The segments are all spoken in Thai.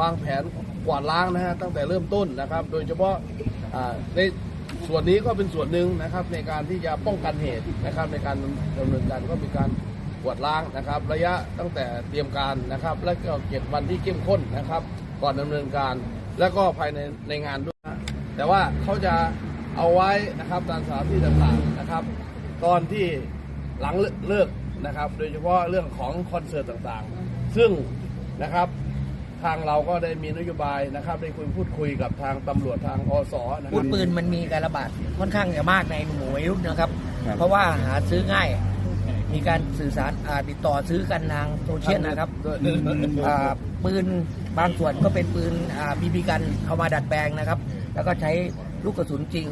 วางแผนกวาดล้างนะฮะตั้งแต่เริ่มต้นนะครับ โดยเฉพาะในส่วนนี้ก็เป็นส่วนหนึ่งนะครับในการที่จะป้องกันเหตุนะครับ ในการดำเนินการก็มีการกวาดล้างนะครับ ระยะตั้งแต่เตรียมการนะครับ และก็เจ็ดวันที่เข้มข้นนะครับ ก่อนดำเนินการ และก็ภายในในงานด้วยแต่ว่าเขาจะเอาไว้นะครับตามสถานที่ต่างๆนะครับ ตอนที่หลังเลิกนะครับ โดยเฉพาะเรื่องของคอนเสิร์ตต่างๆ ซึ่งนะครับ ทางเราก็ได้มีนโยบายนะครับได้คุยพูดคุยกับทางตำรวจทางอสนะคอาวุรับธปืนมันมีการระบาดค่อนข้างจะมากในหมู่วัยรุ่นนะครับ เพราะว่าหาซื้อง่าย มีการสื่อสารอ่าติดต่อซื้อกันทางโซเชียลนะครับอ่าปืนบางส่วนก็เป็นปืนบีบีกันเอามาดัดแปลงนะครับ แล้วก็ใช้ลูกกระสุนจริง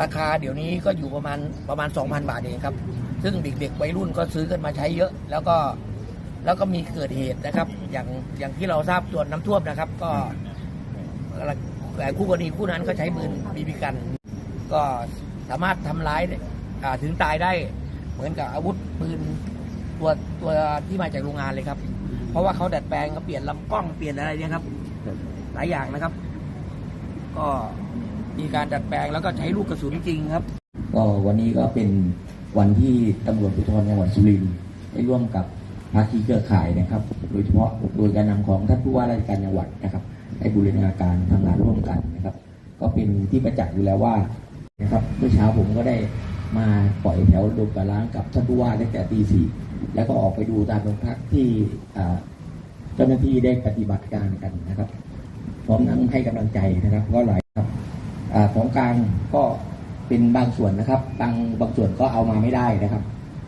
ราคาเดี๋ยวนี้ก็อยู่ประมาณประมาณ 2,000 บาทเองครับ ซึ่งเด็กๆวัยรุ่นก็ซื้อกันมาใช้เยอะ แล้วก็ แล้วก็มีเกิดเหตุนะครับ อย่างอย่างที่เราทราบตัวน้ำท่วมนะครับ ก็แต่คู่กรณีคู่นั้นก็ใช้ปืนบีบีกัน ก็สามารถทำร้ายถึงตายได้เหมือนกับอาวุธปืนตัวตัวที่มาจากโรงงานเลยครับ เพราะว่าเขาดัดแปลงเขาเปลี่ยนลำกล้องเปลี่ยนอะไรเนี่ยครับ หลายอย่างนะครับ ก็มีการดัดแปลงแล้วก็ใช้ลูกกระสุนจริงครับ ก็วันนี้ก็เป็นวันที่ตำรวจภูธรจังหวัดสุรินทร์ได้ร่วมกับ ภาคีเครือข่ายนะครับ โดยเฉพาะโดยการนำของท่านผู้ว่าราชการจังหวัดนะครับได้บูรณาการทำงานร่วมกันนะครับ ก็เป็นที่ประจักษ์อยู่แล้วว่านะครับเมื่อเช้าผมก็ได้มาปล่อยแถวดมกระล้างกับท่านผู้ว่าตั้งแต่ตีสี่แล้วก็ออกไปดูตามโรงพักที่เจ้าหน้าที่ได้ปฏิบัติการกันนะครับพร้อมทั้งให้กำลังใจนะครับก็หลายครับอของกลางก็เป็นบางส่วนนะครับ บางบางส่วนก็เอามาไม่ได้นะครับ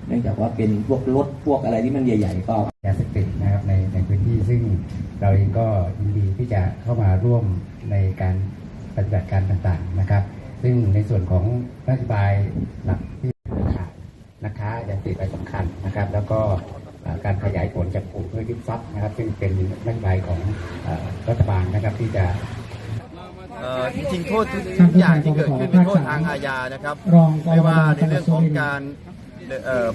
เนื่องจากว่าเป็นพวกรถพวกอะไรที่มันใหญ่ ๆ ก็ยาเสพติดนะครับในในพื้นที่ซึ่งเราเองก็ยินดีที่จะเข้ามาร่วมในการปฏิบัติการต่างๆนะครับ ซึ่งในส่วนของนโยบายหลักที่ขาดนะคะยาเสพติดไปสำคัญนะครับ แล้วก็เอ่อการขยายผลจากกลุ่มเพื่อยึดทรัพย์นะครับ ซึ่งเป็นนโยบายของเอ่อรัฐบาลนะครับที่จะเอ่อจริงๆโทษทุกทุกอย่างที่เกิดขึ้นเป็นโทษทางอาญานะครับรองกไม่รว่าบในเรื่องของการเอ่อ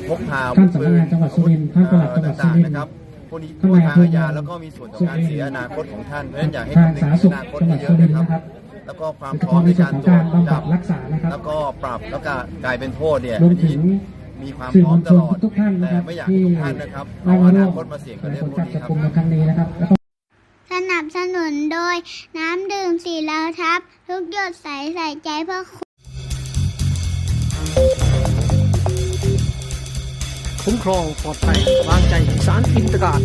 พกพาท่านสำนักงานจังหวัดสุรินทร์ท่านปลัดจังหวัดสุต่างรินทร์ๆนะครับพวกนี้โทท่านษนายทางอำเภออาญาแล้วก็มีส่วนต่อการเสียอนาคตของท่านเพราะฉะนั้นอยากให้ทางคำนึงสาธารณถึสุงขอนาคตจังหวัดเยสุอะรินๆทนะร์ครับนะครับ แล้วก็ความโดยพเฉร้อมพาะในในส่วนการของตรวการจบำจับับดรักษานะครับแล้วก็ปรับแล้วก็กลายเป็นโทษเนี่ยรวมถึงมีความสื่อพร้อมมวลตชนลอดทุกๆท่านนะแต่ครับไม่อยากให้ที่ทุกท่านนะครับได้เอามาอร่นาวมคตมาเสี่ยงกับในเรื่องผพลวกจับนี้จับครับกลุ่มในครั้งนี้นะครับแล้วก็สนับสนุนโดยน้ำดื่มสีเหลาทับ ทุกหยดใสใส่ใจเพื่อ คุ้มครองปลอดภัยวางใจสารพินตกาศ